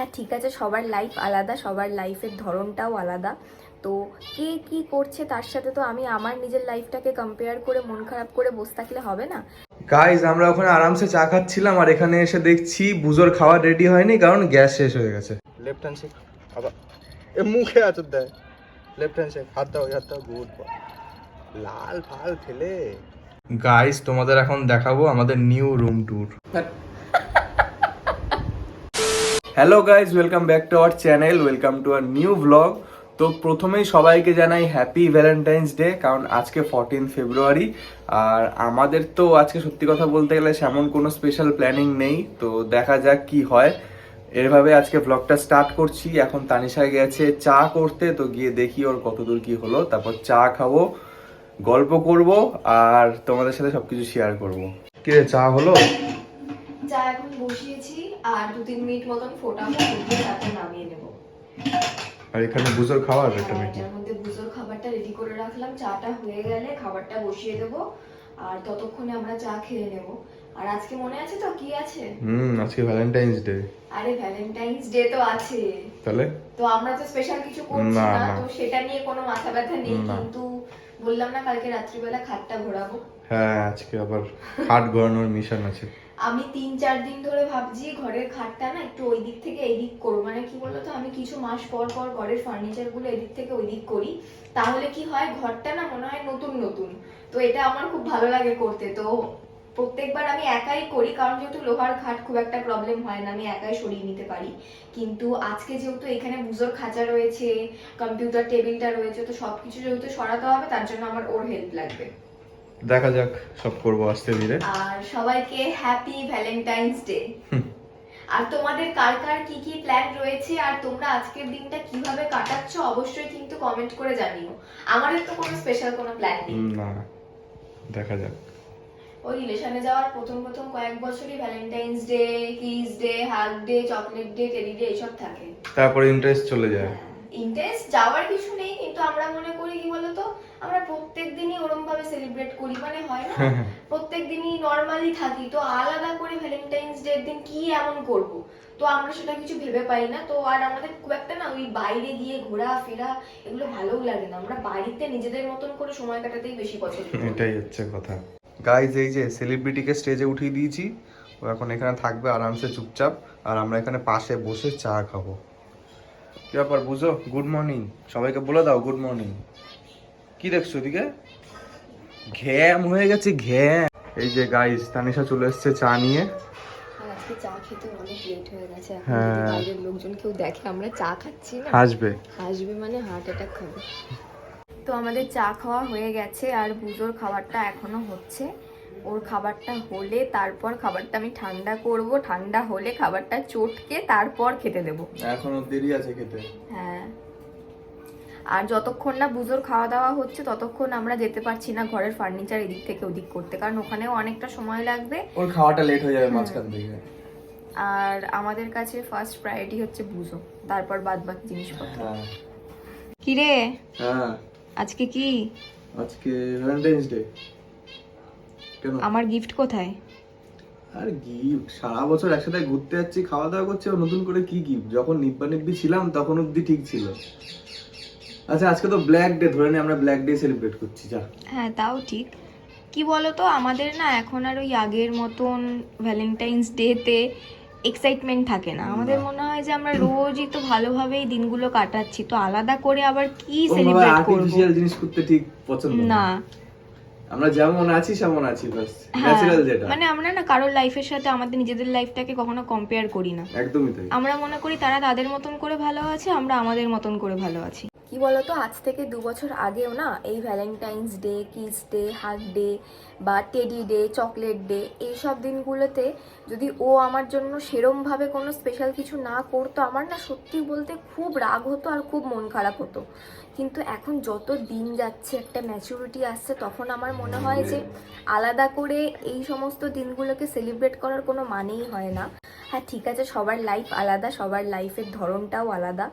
হ্যাঁ ঠিক আছে সবার লাইফ আলাদা সবার লাইফের ধরনটাও আলাদা। তো কে কি করছে তার সাথে তো আমি আমার নিজের লাইফটাকে কম্পেয়ার করে মন খারাপ করে বসে থাকলে হবে না। গাইজ আমরা ওখানে আরামসে চা খাচ্ছিলাম আর এখানে এসে দেখছি বুজোর খাওয়া রেডি হয়নি কারণ গ্যাস শেষ হয়ে গেছে। লেফট হ্যান্ড শেক আবার এ মুখে আচর দেয়। লেফট হ্যান্ড শেক হাত দাও হাত দাও গুড লাল ফাল ফেলে। গাইজ তোমাদের এখন দেখাবো আমাদের new room tour hello guys welcome back to our channel welcome to our new blog তো প্রথমেই সবাইকে জানাই হ্যাপি ভ্যালেন্টাইন্স ডে কারণ আজকে ফোরটিন ফেব্রুয়ারি আর আমাদের তো আজকে সত্যি কথা বলতে গেলে সেমন কোনো স্পেশাল প্ল্যানিং নেই, তো দেখা যাক কি হয়। এভাবে আজকে ব্লগটা স্টার্ট করছি। এখন তানিশা গেছে চা করতে, তো গিয়ে দেখি ওর কতদূর কি হলো। তারপর চা খাব, গল্প করব, আর তোমাদের সাথে সবকিছু শেয়ার করব। কি রে চা হলো? চা এখন বসিয়েছি আর দু তিন মিনিট মতন ফোটাবো ফুটিয়ে তারপর নামিয়ে নেব। আর এখানে বুঝোর খাওয়ার একটা আর নাকি? এটার মধ্যে বুজোর খাবারটা রেডি করে রাখলাম। চাটা হয়ে গেলে খাবারটা বসিয়ে দেবো আর ততক্ষণে আমরা চা খেয়ে নেব। আর আজকে মনে আছে তো? কি আছে? হুম আজকে ভ্যালেন্টাইন্স ডে আরে ভ্যালেন্টাইন্স ডে তো আছে। তাহলে? তো আমরা তো স্পেশাল কিছু করছি না। তো সেটা নিয়ে কোনো মাথা ব্যথা নেই কিন্তু বললাম না কালকে রাত্রিবেলা খাটটা ঘোরাবো। হ্যাঁ আজকে আবার হাট ঘোরানোর মিশন আছে। আমি তিন, চার দিন ধরে ভাবছি ঘরের খাটটা না একটু ওই দিক থেকে এদিক করব। মানে কি বলতো, আমি কিছু মাস পর পর ঘরের ফার্নিচারগুলো এদিক থেকে ওই দিক করি। তাহলে কি হয়, ঘরটা না মনে হয় নতুন নতুন। তো এটা আমার খুব ভালো লাগে করতে। তো প্রত্যেকবার আমি একাই করি, কারণ যেহেতু লোহার খাট খুব একটা প্রবলেম হয় না, আমি একাই সরিয়ে নিতে পারি। কিন্তু আজকে যেহেতু এখানে বুজোর খাঁচা রয়েছে কম্পিউটার টেবিলটা রয়েছে, তো সবকিছু যেহেতু সরাতে হবে, তার জন্য আমার ওর হেল্প লাগবে। দেখা যাক সব করব আস্তে ধীরে। আর সবাইকে হ্যাপি ভ্যালেন্টাইন্স ডে আর তোমাদের কার কার কি কি প্ল্যান রয়েছে আর তোমরা আজকের দিনটা কীভাবে কাটাচ্ছ অবশ্যই কিন্তু কমেন্ট করে জানিও। আমাদের তো কোনো স্পেশাল কোনো প্ল্যান নেই। না দেখা যাক। ওই রিলেশনে যাওয়ার প্রথম প্রথম কয়েক বছরই Valentine's day kiss day hug day chocolate day teddy day এসব থাকে। তারপরে ইন্টারেস্ট চলে যায়। ইন্টারেস্ট যাওয়ার কিছু নেই কিন্তু আমরা মনে করি কি বলতো আমরা প্রত্যেক দিনই ওরম ভাবে সেলিব্রেট করি মানে হয় না? প্রত্যেক দিনই নর্মালি থাকি তো আলাদা করে ভ্যালেন্টাইন্স ডে দিন কি এমন করব? তো আমরা সেটা কিছু ভেবে পাই না তো আর আমাদের খুব একটা না ওই বাইরে গিয়ে ঘোরা ফেরা এগুলো ভালোও লাগে না। আমরা বাড়িতে নিজেদের মতন করে সময় কাটাতেই বেশি পছন্দ করি। এটাই হচ্ছে কথা। গাইজ এই যে সেলিব্রিটিকে স্টেজে উঠিয়ে দিয়েছি ও এখন এখানে থাকবে আরামসে চুপচাপ আর আমরা এখানে পাশে বসে চা খাব। কি ব্যাপার বুঝো? গুড মর্নিং সবাইকে বলে দাও গুড মর্নিং কি দেখছ ওদিকে ঘ্যাম হয়ে গেছে ঘ্যাম। এই যে গাইজ তানিশা চলে এসছে চা নিয়ে। আজকে চা খেতে অনেক লেট হয়ে গেছে। হ্যাঁ। বাইরের লোকজন কেউ দেখে আমরা চা খাচ্ছি না। হাসবে। হাসবে মানে হার্ট অ্যাটাক খাবে তো আমাদের চা খাওয়া হয়ে গেছে আর পুজোর খাবারটা এখনও হচ্ছে। ওর খাবারটা হলে তারপর খাবারটা আমি ঠান্ডা করব ঠান্ডা হলে খাবারটা চটকে তারপর খেতে দেবো। এখনও দেরি আছে খেতে। হ্যাঁ। আর যতক্ষণ না বুজোর খাওয়া দাওয়া হচ্ছে ততক্ষণ আমরা যেতে পারছি না ঘরের ফার্নিচার এদিক থেকে ওদিক করতে কারণ ওখানেও অনেকটা সময় লাগবে। ওর খাওয়াটা লেট হয়ে যাবে মাঝখান থেকে। আর আমাদের কাছে ফার্স্ট প্রায়োরিটি হচ্ছে বুজো তারপর বাদ বাকি জিনিসপত্র। হ্যাঁ। কি রে হ্যাঁ। আজকে কি? আজকে ভ্যালেন্টাইন্স ডে আমার গিফট কোথায়? আর গিফট সারা বছর একসাথে ঘুরতে যাচ্ছি খাওয়া দাওয়া করছি নতুন করে কি গিফট যখন নিব্বা নিব্বি ছিলাম তখন অব্দি ঠিক ছিল। আচ্ছা আজকে তো ব্ল্যাক ডে ধরে নিই আমরা ব্ল্যাক ডে সেলিব্রেট করছি যা। হ্যাঁ তাও ঠিক। কি বলতো আমাদের না এখন আর ওই আগের মতন ভ্যালেন্টাইন্স ডেতে এক্সাইটমেন্ট থাকে না। আমাদের মনে হয় যে আমরা রোজই তো ভালোভাবেই দিনগুলো কাটাচ্ছি তো আলাদা করে আবার কি সেলিব্রেট করব? আর্টিফিশিয়াল জিনিস করতে ঠিক পছন্দ না। আমরা যেমন আছি সেমন আছি বাস ন্যাচারাল যেটা। মানে আমরা না কারোর লাইফের সাথে আমাদের নিজেদের লাইফটাকে কখনো কম্পেয়ার করি না। একদমই তাই। আমরা মনে করি তারা তাদের মতন করে ভালো আছে আমরা আমাদের মতন করে ভালো আছি। কি বলতো আজ থেকে দু বছর আগেও না এই Valentine's day kiss day hug day বা টেডি ডে চকলেট ডে এইসব দিনগুলোতে যদি ও আমার জন্য সেরমভাবে কোনো স্পেশাল কিছু না করতো আমার না সত্যি বলতে খুব রাগ হতো আর খুব মন খারাপ হতো। কিন্তু এখন যত দিন যাচ্ছে, একটা ম্যাচুরিটি আসছে, তখন আমার মনে হয় যে আলাদা করে এই সমস্ত দিনগুলোকে সেলিব্রেট করার কোনো মানেই হয় না। হ্যাঁ ঠিক আছে, সবার লাইফ আলাদা, সবার লাইফের ধরনটাও আলাদা।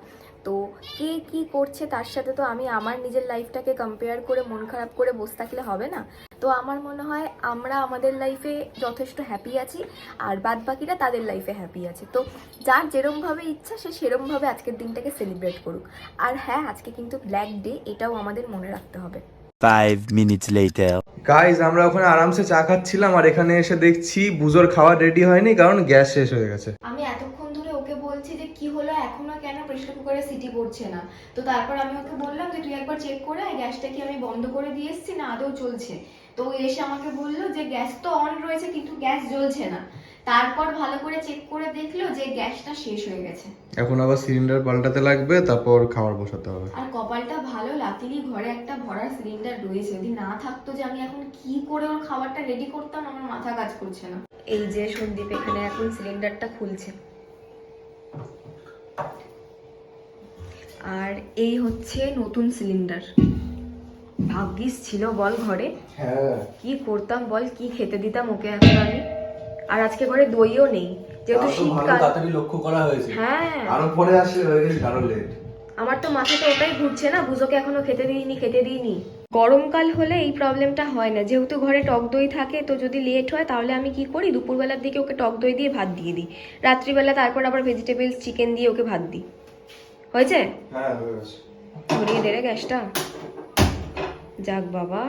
তো কে কি করছে তার সাথে তো আমি আমার নিজের লাইফটাকে কম্পেয়ার করে, মন খারাপ করে বসে থাকলে হবে না? তো আমার মনে হয় আমরা আমাদের লাইফে যথেষ্ট হ্যাপি আছি আর বাদ বাকিরা তাদের লাইফে হ্যাপি আছে। তো যার যেরমভাবে ইচ্ছা সে সেরমভাবে আজকের দিনটাকে সেলিব্রেট করুক। আর হ্যাঁ আজকে কিন্তু ব্ল্যাক ডে এটাও আমাদের মনে রাখতে হবে। Five minutes later. গাইজ আমরা ওখানে আরামসে চা খাচ্ছিলাম আর এখানে এসে দেখছি বুঝোর খাওয়া রেডি হয়নি কারণ গ্যাস শেষ হয়ে গেছে। আমি এতক্ষণ ধরে ওকে বলছি যে কি হলো? এখনও কেন প্রেসার কুকারে সিটি পড়ছে না? তো তারপর আমি ওকে বললাম যে তুই একবার চেক করে গ্যাসটা কি আমি বন্ধ করে দিয়ে এসেছি না আদৌ চলছে? তো এসে আমাকে বলল যে গ্যাস তো অন রয়েছে কিন্তু গ্যাস জ্বলছে না। তারপর ভালো করে চেক করে দেখল যে গ্যাসটা শেষ হয়ে গেছে। এখন আবার সিলিন্ডার পাল্টাতে লাগবে তারপর খাবার বসাতে হবে। আর কপালটা ভালো লাকিলি ঘরে একটা ভরা সিলিন্ডার রয়েছে। যদি না থাকতো যে আমি এখন কি করে ওর খাবারটা রেডি করতাম আমার মাথা কাজ করছে না। এই যে সন্দীপ এখানে এখন সিলিন্ডারটা খুলছে। আর এই হচ্ছে নতুন সিলিন্ডার ভাগ্যিস ছিল বল ঘরে। হ্যাঁ। কি করতাম বল কি খেতে দিতাম ওকে এখন আমি? আর আজকে ঘরে দইও নেই যেহেতু শীতকাল। তাড়াতাড়ি লক্ষ্য করা হয়েছে। হ্যাঁ। আরও পরে আসলে হয়ে গেছে আরও লেট আমার তো মাথাটা ওটাই ঘুরছে না বুঝোকে এখনও খেতে দিইনি খেতে দিইনি। গরমকাল হলে এই প্রবলেমটা হয় না যেহেতু ঘরে টক দই থাকে তো যদি লেট হয় তাহলে আমি কি করি? দুপুরবেলার দিকে ওকে টক দই দিয়ে ভাত দিয়ে দিই। রাত্রিবেলা তারপর আবার ভেজিটেবলস চিকেন দিয়ে ওকে ভাত দিই। হয়েছে? হ্যাঁ গেছে। ধরিয়ে দে রে গ্যাসটা। যাক বাবা,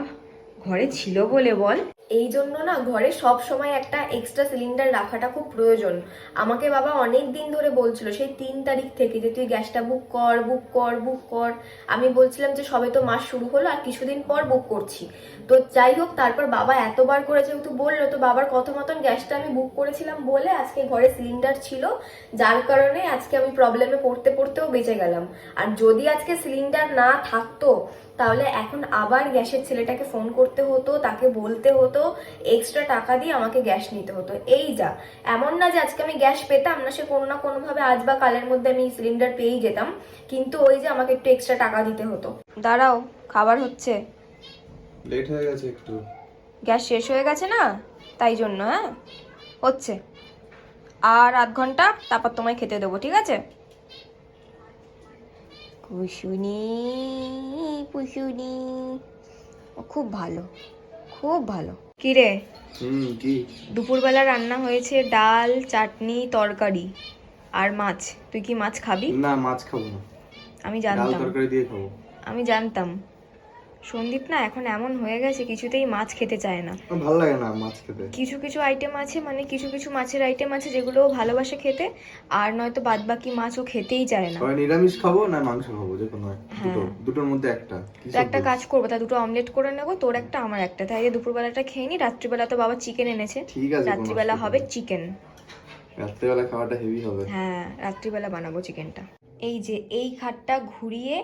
ঘরে ছিল বলে বল। এই জন্য না ঘরে সব সময় একটা এক্সট্রা সিলিন্ডার রাখাটা খুব প্রয়োজন। আমাকে বাবা অনেক দিন ধরে বলছিল, সেই তিন তারিখ থেকে যে তুই গ্যাসটা বুক কর বুক কর বুক কর। আমি বলছিলাম যে সবে তো মাস শুরু হলো আর কিছুদিন পর বুক করছি। তো যাই হোক, তারপর বাবা এতবার করে যেহেতু বলল, তো বাবার কত মতন গ্যাসটা আমি বুক করেছিলাম বলে আজকে ঘরে সিলিন্ডার ছিল। যার কারণে আজকে আমি প্রবলেমে পড়তে, পড়তেও বেঁচে গেলাম। আর যদি আজকে সিলিন্ডার না থাকতো তাহলে এখন আবার গ্যাসের ছেলেটাকে ফোন করতে হতো তাকে বলতে হতো এক্সট্রা টাকা দিয়ে আমাকে গ্যাস নিতে হতো। এই যা এমন না যে আজকে আমি গ্যাস পেতাম না সে কোনো না কোনোভাবে আজ বা কালের মধ্যে আমি সিলিন্ডার পেয়েই যেতাম কিন্তু ওই যে আমাকে একটু এক্সট্রা টাকা দিতে হতো। দাঁড়াও খাবার হচ্ছে। লেট হয়ে গেছে একটু। গ্যাস শেষ হয়ে গেছে না? তাই জন্য হ্যাঁ? হচ্ছে। আর আধ ঘণ্টা তারপর তোমায় খেতে দেবো ঠিক আছে? পুষুনি ও খুব ভালো খুব ভালো। কি রে হুম কি? দুপুরবেলা রান্না হয়েছে ডাল চাটনি তরকারি আর মাছ। তুই কি মাছ খাবি? না মাছ খাব না। আমি ডাল জানতাম। তরকারি দিয়ে খাব। আমি জানতাম। সন্দীপ না এখন এমন হয়ে গেছে কিছুতেই মাছ খেতে চায় না। ভালো লাগে না মাছ খেতে। কিছু কিছু আইটেম আছে মানে কিছু কিছু মাছের আইটেম আছে যেগুলো ভালোবাসে খেতে আর নয়তো বাদ বাকি মাছ ও খেতেই চায় না। হয় নিরামিষ খাব না মাংস খাব? যে কোনো এক। দুটো হ্যাঁ। দুটোর মধ্যে একটা। তো একটা কাজ করব তা দুটো অমলেট করে নেব তোর একটা আমার একটা। তাই দুপুরবেলাটা খেয়ে নি রাত্রিবেলা তো বাবা চিকেন এনেছে। ঠিক আছে রাত্রিবেলা হবে চিকেন রাত্রেবেলা খাওয়াটা হেভি হবে। হ্যাঁ রাত্রিবেলা বানাবো চিকেনটা এই যে এই খাটটা ঘুরিয়ে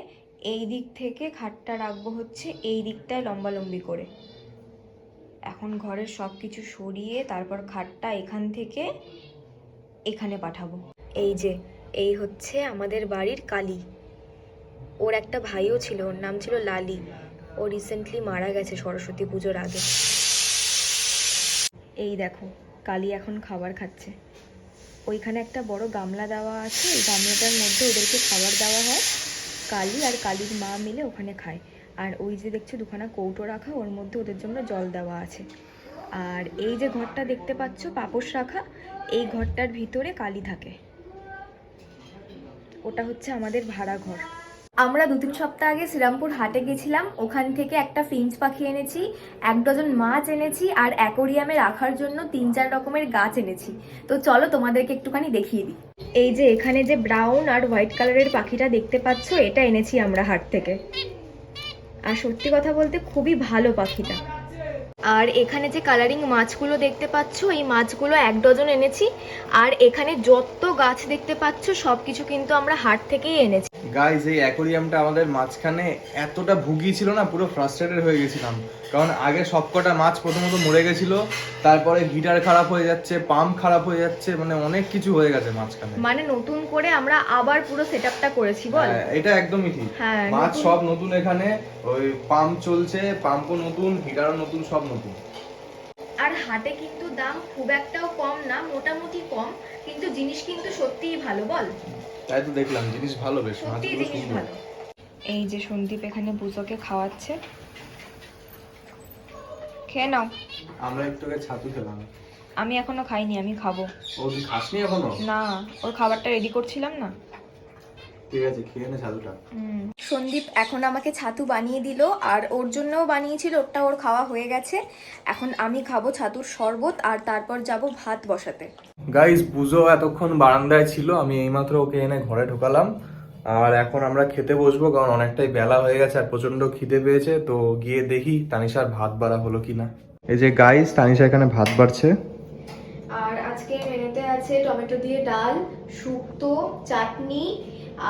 এই দিক থেকে খাটটা রাখব হচ্ছে এই দিকটায় লম্বালম্বি করে। এখন ঘরের সব কিছু সরিয়ে তারপর খাটটা এখান থেকে এখানে পাঠাবো। এই যে, এই হচ্ছে আমাদের বাড়ির কালী। ওর একটা ভাইও ছিল, ওর নাম ছিল লালি। ও রিসেন্টলি মারা গেছে সরস্বতী পুজোর আগে। এই দেখো, কালী এখন খাবার খাচ্ছে। ওইখানে একটা বড় গামলা দেওয়া আছে, ওই গামলাটার মধ্যে ওদেরকে খাবার দেওয়া হয়। কালী আর কালীর মা মিলে ওখানে খায়। আর ওই যে দেখছ দুখানা কৌটো রাখা, ওর মধ্যে ওদের জন্য জল দেওয়া আছে। আর এই যে ঘরটা দেখতে পাচ্ছ পাপস রাখা, এই ঘরটার ভিতরে কালী থাকে। ওটা হচ্ছে আমাদের ভাড়া ঘর আমরা দু তিন সপ্তাহ আগে শ্রীরামপুর হাটে গেছিলাম। ওখান থেকে একটা ফিঞ্চ পাখি এনেছি, এক ডজন মাছ এনেছি আর অ্যাকোরিয়ামে রাখার জন্য তিন চার রকমের গাছ এনেছি। তো চলো তোমাদেরকে একটুখানি দেখিয়ে দিই। এই যে এখানে যে ব্রাউন আর হোয়াইট কালারের পাখিটা দেখতে পাচ্ছ, এটা এনেছি আমরা হাট থেকে। আর সত্যি কথা বলতে খুবই ভালো পাখিটা। আর এখানে যে কালারিং মাছগুলো দেখতে পাচ্ছ এই মাছগুলো এক ডজন এনেছি। আর এখানে যত গাছ দেখতে পাচ্ছ সব কিছু কিন্তু আমরা হাট থেকেই এনেছি। গাইজ এই অ্যাকোরিয়ামটা আমাদের মাঝখানে এতটা ভুগিয়েছিল না পুরো ফ্রাস্ট্রেটেড হয়ে গেছিলাম। কারণ আগে সবকটা মাছ প্রথমত মরে গেছিল তারপরে গিটার খারাপ হয়ে যাচ্ছে পাম্প খারাপ হয়ে যাচ্ছে মানে অনেক কিছু হয়ে গেছে মাঝখানে। মানে নতুন করে আমরা আবার পুরো সেটআপটা করেছি বল? হ্যাঁ, এটা একদমই ঠিক। হ্যাঁ, মাছ সব নতুন এখানে ওই পাম্প চলছে পাম্পও নতুন গিটারও নতুন সব নতুন আর হাটে কিন্তু দাম খুব একটাও কম না মোটামুটি কম কিন্তু জিনিস কিন্তু সত্যিই ভালো বল। তাই তো দেখলাম জিনিস ভালো বেশ মাছগুলো সুন্দর। এই যে সন্দীপ এখানে বুজোকে খাওয়াচ্ছে। খেয়ে নাও। আমরা একটু আগে ছাতু খেলাম। আমি এখনও খাইনি আমি খাব। ও তুই খাসনি এখনও? না ওর খাবারটা রেডি করছিলাম না। ঠিক আছে খেয়ে নে ছাতুটা। সন্দীপ এখন আমাকে ছাতু বানিয়ে দিল, আর ওর জন্যও বানিয়েছিল, ওরটা ওর খাওয়া হয়ে গেছে। এখন আমি খাব ছাতুর শরবত, আর তারপর যাব ভাত বসাতে। গাইস পুজো এতক্ষণ বারান্দায় ছিল, আমি এইমাত্র ওকে এনে ঘরে ঢোকালাম। আর এখন আমরা খেতে বসবো, কারণ অনেকটাই বেলা হয়ে গেছে আর প্রচণ্ড খিদে পেয়েছে, তো গিয়ে দেখি তানিশার ভাত বাড়া হলো কিনা। এই যে গাইস তানিশা এখানে ভাত বাড়ছে। আছে টমেটো দিয়ে ডাল শুক্তো চাটনি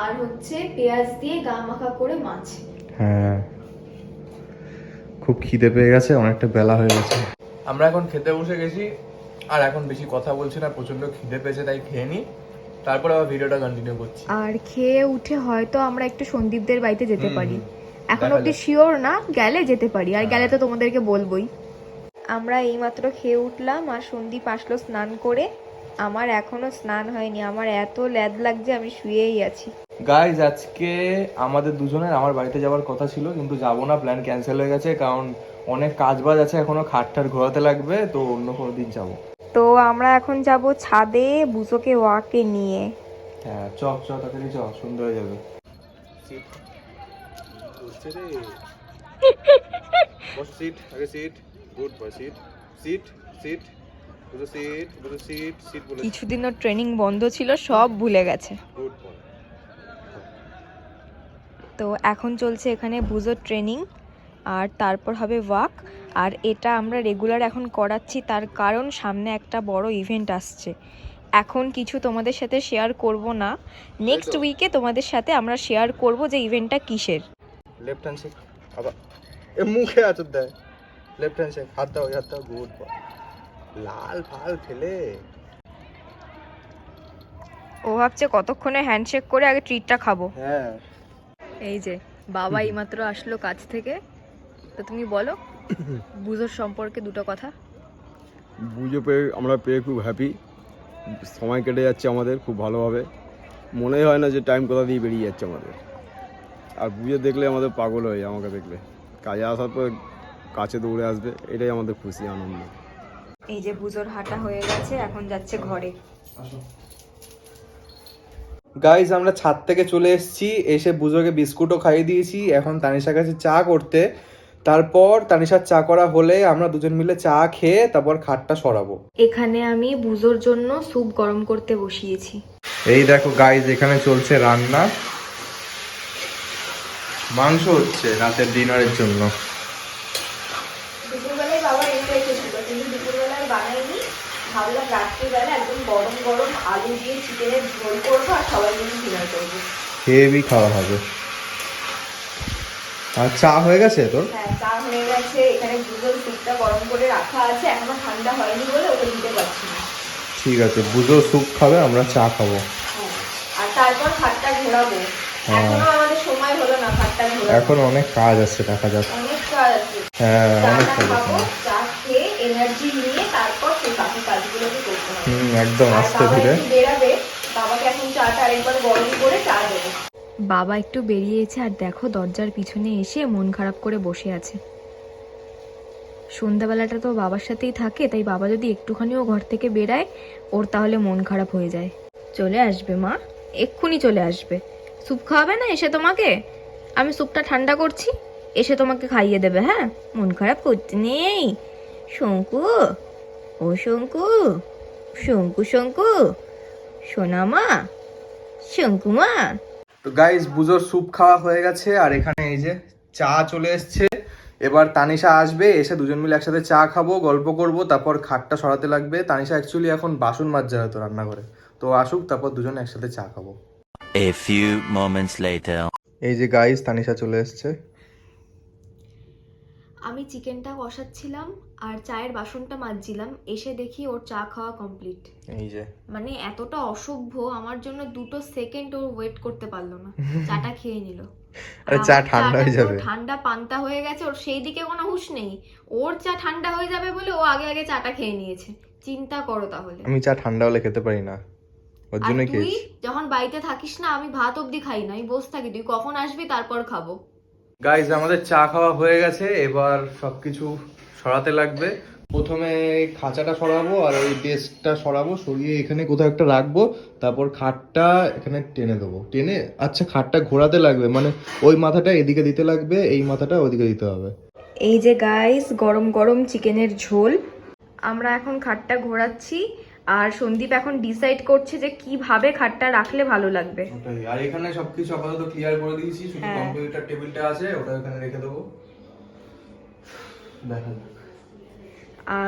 আর হচ্ছে পেঁয়াজ দিয়ে গা মাখা করে মাছ। হ্যাঁ। খুব খিদে পেয়ে গেছে অনেকটা বেলা হয়ে গেছে। আমরা এখন খেতে বসে গেছি আর এখন বেশি কথা বলছি না প্রচণ্ড খিদে পেয়েছে তাই খেয়ে নি। তারপর আবার ভিডিওটা কন্টিনিউ করছি। আর খেয়ে উঠে হয়তো আমরা একটু সন্দীপদের বাড়িতে যেতে পারি। এখন অব্দি শিওর না গেলে যেতে পারি আর হ্যাঁ। গেলে তো তোমাদেরকে বলবোই। আমরা এইমাত্র খেয়ে উঠলাম আর সন্দীপ আসলো স্নান করে। আমার এখনও স্নান হয়নি আমার এত ল্যাদ লাগছে আমি শুয়েই আছি। গাইজ আজকে আমাদের দুজনের আমার বাড়িতে যাওয়ার কথা ছিল কিন্তু যাব না প্ল্যান ক্যান্সেল হয়ে গেছে কারণ অনেক কাজ বাজ আছে এখনও খাটটার ঘোরাতে লাগবে তো অন্য কোনো দিন যাব। তো আমরা এখন যাব ছাদে বুঝোকে ওয়াকে নিয়ে। হ্যাঁ চ চ তাড়াতাড়ি চ সুন্দর হয়ে যাবে। সিট আগে sit good boy sit sit sit বলে কিছুদিনও ট্রেনিং বন্ধ ছিল সব ভুলে গেছে। তো এখন চলছে এখানে বুঝো ট্রেনিং আর তারপর হবে ওয়াক আর এটা আমরা রেগুলার এখন করাচ্ছি তার কারণ সামনে একটা বড় ইভেন্ট আসছে। এখন কিছু তোমাদের সাথে শেয়ার করব না। নেক্সট উইকে তোমাদের সাথে আমরা শেয়ার করব যে ইভেন্টটা কিসের। লেফট হ্যান্ড শেক আবার এ মুখে আচর দেয়। লেফট হ্যান্ড শেক হাত দাও হাত দাও গুড বয় লাল ফাল ফেলে। ও ভাবছে কতক্ষণে হ্যান্ডশেক করে আগে ট্রিটটা খাব। হ্যাঁ। এই যে বাবা এইমাত্র আসলো কাজ থেকে। তো তুমি বলো বুঝোর সম্পর্কে দুটো কথা। পুজো পেয়ে আমরা পেয়ে খুব হ্যাপি সময় কেটে যাচ্ছে আমাদের খুব ভালোভাবে। মনেই হয় না যে টাইম কোথা দিয়ে বেরিয়ে যাচ্ছে আমাদের। আর পুজো দেখলে আমাদের পাগল হয়ে আমাকে দেখলে। কাজে আসার পর কাছে দৌড়ে আসবে এটাই আমাদের খুশি আনন্দ। এই যে পুজোর হাঁটা হয়ে গেছে এখন যাচ্ছে ঘরে। গাইজ আমরা ছাদ থেকে চলে এসেছি এসে বুজোকে বিস্কুটও খাইয়ে দিয়েছি এখন তানিশার কাছে চা করতে। তারপর তানিশার চা করা হলে আমরা দুজন মিলে চা খেয়ে তারপর খাটটা সরাবো। এখানে আমি বুজোর জন্য স্যুপ গরম করতে বসিয়েছি। এই দেখো গাইজ এখানে চলছে রান্না। মাংস হচ্ছে রাতের ডিনারের জন্য দুপুরবেলায় বাবা এনে রেখেছিল কিন্তু দুপুরবেলায় বানাইনি ভাবলাম রাত্রিবেলা একদম গরম গরম আলু দিয়ে চিকেনের ঝোল করব আর সবাই মিলে ডিনার করব। হেভি খাওয়া হবে। আর চা হয়ে গেছে তোর? হ্যাঁ চা হয়ে গেছে। এখানে স্যুপটা গরম করে রাখা আছে। এখনও ঠান্ডা হয়নি বলে ওটা দিতে পারছি না। ঠিক আছে বুঝো স্যুপ খাবে আমরা চা খাব। হ্যাঁ, আর তারপর খাটটা ঘোরাবো। হ্যাঁ। এখনও আমাদের সময় হলো না খাটটা ঘোরাবো এখন অনেক কাজ আছে দেখা যাক। অনেক কাজ আছে। হ্যাঁ অনেক কাজ আছে। চা খেয়ে এনার্জি নিয়ে তারপর সেই বাকি কাজগুলোকে করতে হবে হুম একদম আস্তে বাবা ধীরে। একটু বেরাবে বাবাকে এখন চাটা আরেকবার গরম করে চা দেবো। বাবা একটু বেরিয়েছে আর দেখো দরজার পিছনে এসে মন খারাপ করে বসে আছে। সন্ধ্যাবেলাটা তো বাবার সাথেই থাকে তাই বাবা যদি একটুখানিও ঘর থেকে বেরায় ওর তাহলে মন খারাপ হয়ে যায়। চলে আসবে মা এক্ষুনি চলে আসবে। স্যুপ খাওয়াবে না এসে তোমাকে? আমি স্যুপটা ঠান্ডা করছি এসে তোমাকে খাইয়ে দেবে হ্যাঁ? মন খারাপ করতে নেই। শঙ্কু ও শঙ্কু। শঙ্কু শঙ্কু সোনা মা শঙ্কু মা তো গাইস বুজোর স্যুপ খাওয়া হয়ে গেছে আর এখানে এই যে চা চলে এসছে। এবার তানিশা আসবে এসে দুজন মিলে একসাথে চা খাব গল্প করব তারপর খাটটা সরাতে লাগবে। তানিশা অ্যাকচুয়ালি এখন বাসন মাজছে হয়তো রান্নাঘরে। তো আসুক তারপর দুজনে একসাথে চা খাব। A few moments later. এই যে গাইস তানিশা চলে এসছে। আমি চিকেনটা কষাচ্ছিলাম আর চায়ের বাসনটা মাজছিলাম এসে দেখি ওর চা খাওয়া কমপ্লিট এই যে। মানে এতটা অসভ্য আমার জন্য দুটো সেকেন্ড ওর ওয়েট করতে পারল না। চাটা খেয়ে নিল। আরে চা ঠান্ডা হয়ে যাবে। ঠান্ডা পান্তা হয়ে গেছে ওর সেই দিকে কোনো হুঁশ নেই। ওর চা ঠান্ডা হয়ে যাবে বলে ও আগে আগে চাটা খেয়ে নিয়েছে। চিন্তা করো তাহলে। আমি চা ঠান্ডা হলে খেতে পারি না। ওর জন্য তুই যখন বাড়িতে থাকিস না আমি ভাত অবধি খাই না আমি বসে থাকি। তুই কখন আসবি তারপর খাব। গাইজ আমাদের চা খাওয়া হয়ে গেছে, এবার সবকিছু সরাতে লাগবে। প্রথমে খাঁচাটা সরাবো আর ওই ডেস্কটা সরাবো, সরিয়ে এখানে কোথাও একটা রাখব, তারপর খাটটা এখানে টেনে দেবো। টেনে আচ্ছা খাটটা ঘোরাতে লাগবে মানে ওই মাথাটা এদিকে দিতে লাগবে, এই মাথাটা ওদিকে দিতে হবে। এই যে গাইস গরম গরম চিকেনের ঝোল। আমরা এখন খাটটা ঘোরাচ্ছি আর সন্দীপ এখন ডিসাইড করছে যে কীভাবে খাটটা রাখলে ভালো লাগবে। আর এখানে সবকিছু আপাতত ক্লিয়ার করে দিয়েছি শুধু হ্যাঁ। কম্পিউটার টেবিলটা আছে ওটা এখানে রেখে দেবো।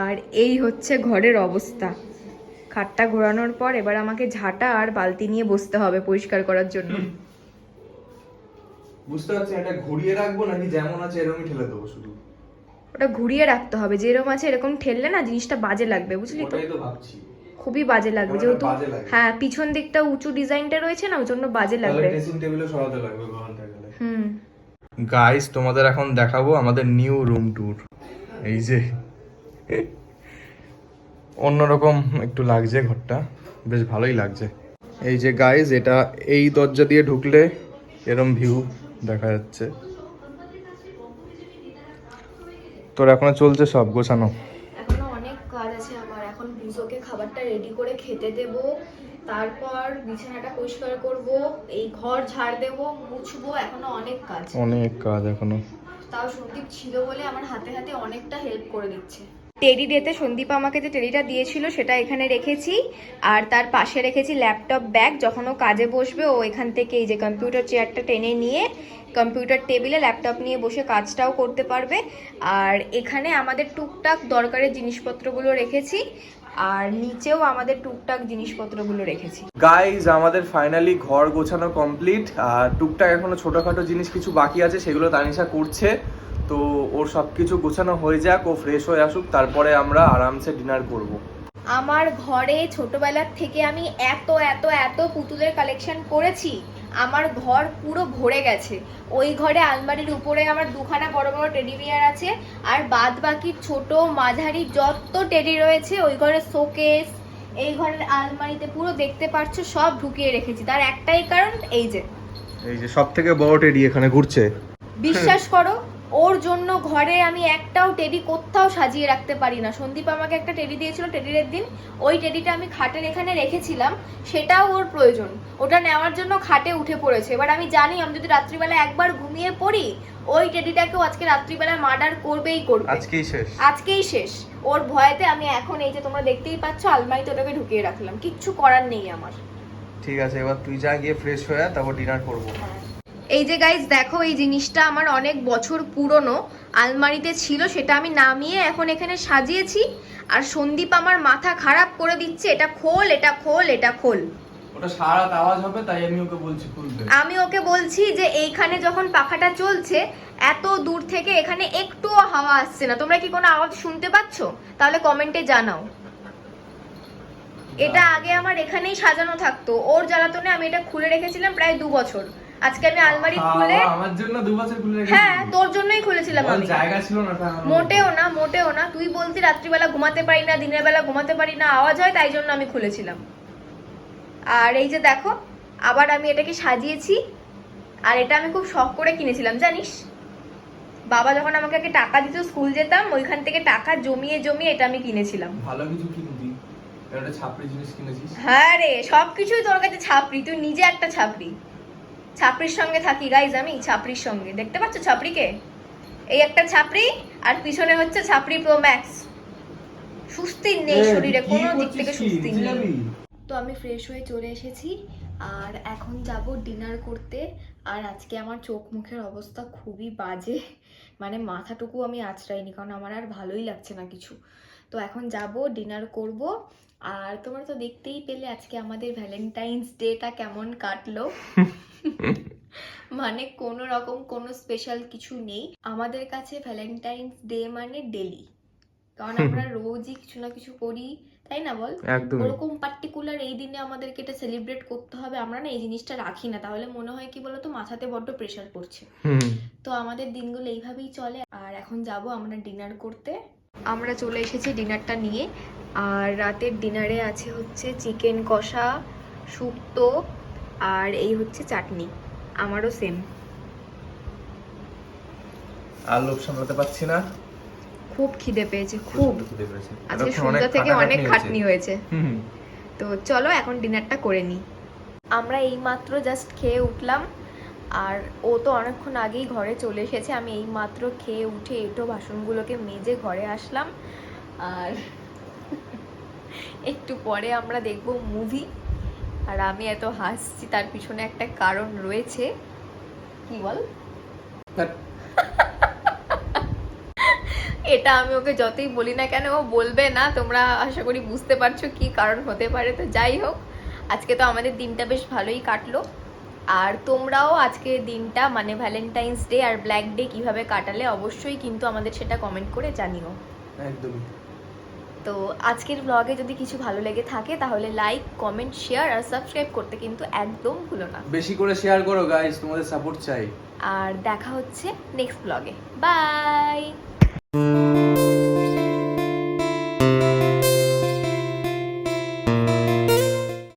আর এই হচ্ছে ঘরের অবস্থা। খাটটা ঘোরানোর পর এবার আমাকে ঝাঁটা আর বালতি নিয়ে বসতে হবে পরিষ্কার করার জন্য। বুঝতে পারছি এটা ঘুরিয়ে রাখব নাকি যেমন আছে এরকমই ঠেলে দেবো শুধু? ওটা ঘুরিয়ে রাখতে হবে যেরকম আছে এরকম ঠেললে না জিনিসটা বাজে লাগবে বুঝলি তো? তো ভাবছি। খুবই বাজে লাগবে যেহেতু হ্যাঁ পিছন দিকটা উঁচু ডিজাইনটা রয়েছে না ওই জন্য বাজে তাহলে লাগবে। ড্রেসিং টেবিলও সরাতে লাগবে হুম। গাইস তোমাদের এখন দেখাবো আমাদের নিউ রুম ট্যুর এই যে অন্যরকম একটু লাগছে ঘরটা বেশ ভালোই লাগছে। এই যে গাইস এটা এই দরজা দিয়ে ঢুকলে এরম ভিউ দেখা যাচ্ছে। তোর এখনও চলছে সব গোছানো এখনও অনেক কাজ আছে আমার এখন বুঝোকে খাবারটা রেডি করে খেতে দেব। তারপর বিছানাটা পরিষ্কার করব এই ঘর ঝাড় দেব মুছবো এখনও অনেক কাজ। অনেক কাজ এখনও। তাও সন্দীপ ছিল বলে আমার হাতে হাতে অনেকটা হেল্প করে দিচ্ছে। টেডি ডেতে সন্দীপ আমাকে যে টেডিটা দিয়েছিল সেটা এখানে রেখেছি। আর তার পাশে রেখেছি ল্যাপটপ ব্যাগ যখন ও কাজে বসবে ও এখান থেকে এই যে কম্পিউটার চেয়ারটা টেনে নিয়ে কম্পিউটার টেবিলে ল্যাপটপ নিয়ে বসে কাজটাও করতে পারবে। আর এখানে আমাদের টুকটাক দরকারের জিনিসপত্রগুলো রেখেছি। আর নিচেও আমাদের টুকটাক জিনিসপত্রগুলো রেখেছি। গাইজ আমাদের ফাইনালি ঘর গোছানো কমপ্লিট আর টুকটাক এখনও ছোটখাটো জিনিস কিছু বাকি আছে সেগুলো তানিশা করছে। তো ওর সব কিছু গোছানো হয়ে যাক ও ফ্রেশ হয়ে আসুক তারপরে আমরা আরামসে ডিনার করব। আমার ঘরে ছোটবেলার থেকে আমি এত এত এত পুতুলের কালেকশন করেছি। আমার ঘর পুরো ভরে গেছে। ওই ঘরে আলমারির উপরে আমার দুখানা বড় বড় টেডি বিয়ার আছে আর বাদ বাকি ছোট মাঝারি যত টেডি রয়েছে ওই ঘরে শোকেস এই ঘরের আলমারিতে পুরো দেখতে পারছ সব ঢুকিয়ে রেখেছি। তার একটাই কারণ এই যে। এই যে সব থেকে বড় টেডি এখানে ঘুরছে। বিশ্বাস করো ওর জন্য ঘরে আমি একটাও টেডি কোথাও সাজিয়ে রাখতে পারি না। সন্দীপ আমাকে একটা টেডি দিয়েছিল টেডির দিন। ওই টেডিটা আমি খাটের এখানে রেখেছিলাম সেটাও ওর প্রয়োজন। ওটা নেওয়ার জন্য খাটে উঠে পড়েছে। এবার আমি জানি আমি যদি রাত্রিবেলা একবার ঘুমিয়ে পড়ি ওই টেডিটাকেও আজকে রাত্রিবেলা মার্ডার করবেই করবে। আজকেই শেষ। আজকেই শেষ। ওর ভয়েতে আমি এখন এই যে তোমরা দেখতেই পাচ্ছ আলমারিতে ওটাকে ঢুকিয়ে রাখলাম। কিচ্ছু করার নেই আমার। ঠিক আছে এবার তুই যা গিয়ে ফ্রেশ হয়ে তারপর ডিনার করব। এই যে গাইজ দেখো এই জিনিসটা আমার অনেক বছর পুরনো আলমারিতে ছিল সেটা আমি নামিয়ে এখন এখানে সাজিয়েছি। আর সন্দীপ আমার মাথা খারাপ করে দিচ্ছে এটা খোল এটা খোল এটা খোল। ওটা সারা আওয়াজ হবে তাই আমি ওকে বলছি খুলতে আমি ওকে বলছি যে এইখানে যখন পাখাটা চলছে এত দূর থেকে এখানে একটুও হাওয়া আসছে না। তোমরা কি কোনো আওয়াজ শুনতে পাচ্ছ? তাহলে কমেন্টে জানাও। এটা আগে আমার এখানেই সাজানো থাকতো। ওর জ্বালাতনে আমি এটা খুলে রেখেছিলাম প্রায় দু বছর। আজকে আমি আলমারি খুলে আমার জন্য দু বছর খুলে হ্যাঁ তোর জন্যই খুলেছিলাম আমি। জায়গা ছিল না মোটেও না মোটেও না। তুই বলতি রাত্রিবেলা ঘুমাতে পারি না দিনের বেলা ঘুমাতে পারি না আওয়াজ হয় তাই জন্য আমি খুলেছিলাম। আর এই যে দেখো আবার আমি এটাকে সাজিয়েছি আর এটা আমি খুব শখ করে কিনেছিলাম জানিস? বাবা যখন আমাকে আগে টাকা দিত স্কুল যেতাম ওইখান থেকে টাকা জমিয়ে জমিয়ে এটা আমি কিনেছিলাম। ভালো কিছু কিনবি। একটা ছাপড়ি জিনিস কিনেছিস? হ্যাঁ রে সবকিছুই তোর কাছে ছাপড়ি তুই নিজে একটা ছাপড়ি। ছাপড়ির সঙ্গে থাকি গাইজ আমি ছাপড়ির সঙ্গে। দেখতে পাচ্ছ ছাপড়িকে? এই একটা ছাপড়ি আর পিছনে হচ্ছে ছাপড়ি প্রো ম্যাক্স সুস্থি নেই শরীরে কোনো দিক থেকে সুস্থি নেই। তো আমি ফ্রেশ হয়ে চলে এসেছি আর এখন যাব ডিনার করতে আর আজকে আমার চোখ মুখের অবস্থা খুবই বাজে। মানে মাথাটুকু আমি আঁচড়াইনি কারণ আমার আর ভালোই লাগছে না কিছু। তো এখন যাব ডিনার করব। আর তোমরা তো দেখতেই পেলে আজকে আমাদের ভ্যালেন্টাইন্স ডেটা কেমন কাটলো। মানে কোনো রকম কোনো স্পেশাল কিছু নেই। আমাদের কাছে ভ্যালেন্টাইন্স ডে মানে ডেলি কারণ আমরা রোজই কিছু না কিছু করি তাই না বল? ওরকম পার্টিকুলার এই দিনে আমাদেরকে এটা সেলিব্রেট করতে হবে। আমরা না এই জিনিসটা রাখি না। তাহলে মনে হয় কি বলতো মাথাতে বড্ড প্রেশার পড়ছে। তো আমাদের দিনগুলো এইভাবেই চলে। আর এখন যাব আমরা ডিনার করতে। আমরা চলে এসেছি ডিনারটা নিয়ে। আর রাতের ডিনারে আছে হচ্ছে চিকেন কষা শুক্তো আর এই হচ্ছে চাটনি। আমারও সেম আর লোভ সামলাতে পারছি না। খুব খিদে পেয়েছে খুব। আজকে সন্ধ্যা থেকে অনেক খাটনি হয়েছে। হুম তো চলো এখন ডিনারটা করে নিই। আমরা এই মাত্র জাস্ট খেয়ে উঠলাম। আর ও তো অনেকক্ষণ আগেই ঘরে চলে এসেছে। আমি এই মাত্র খেয়ে উঠে এটো বাসনগুলোকে মেজে ঘরে আসলাম। আর একটু পরে আমরা দেখব মুভি আর আমি এত হাসছি তার পিছনে একটা কারণ রয়েছে। কি বল? এটা আমি ওকে যতই বলি না কেন ও বলবে না। তোমরা আশা করি বুঝতে পারছ কি কারণ হতে পারে। তো যাই হোক আজকে তো আমাদের দিনটা বেশ ভালোই কাটলো। আর তোমরাও আজকে দিনটা মানে ভ্যালেন্টাইন্স ডে আর ব্ল্যাক ডে কীভাবে কাটালে অবশ্যই কিন্তু আমাদের সেটা কমেন্ট করে জানিও। একদমই। তো আজকের ব্লগে যদি কিছু ভালো লেগে থাকে তাহলে লাইক কমেন্ট শেয়ার আর সাবস্ক্রাইব করতে কিন্তু একদম ভুলো না। বেশি করে শেয়ার করো গাইস তোমাদের সাপোর্ট চাই। আর দেখা হচ্ছে নেক্সট ব্লগে বাই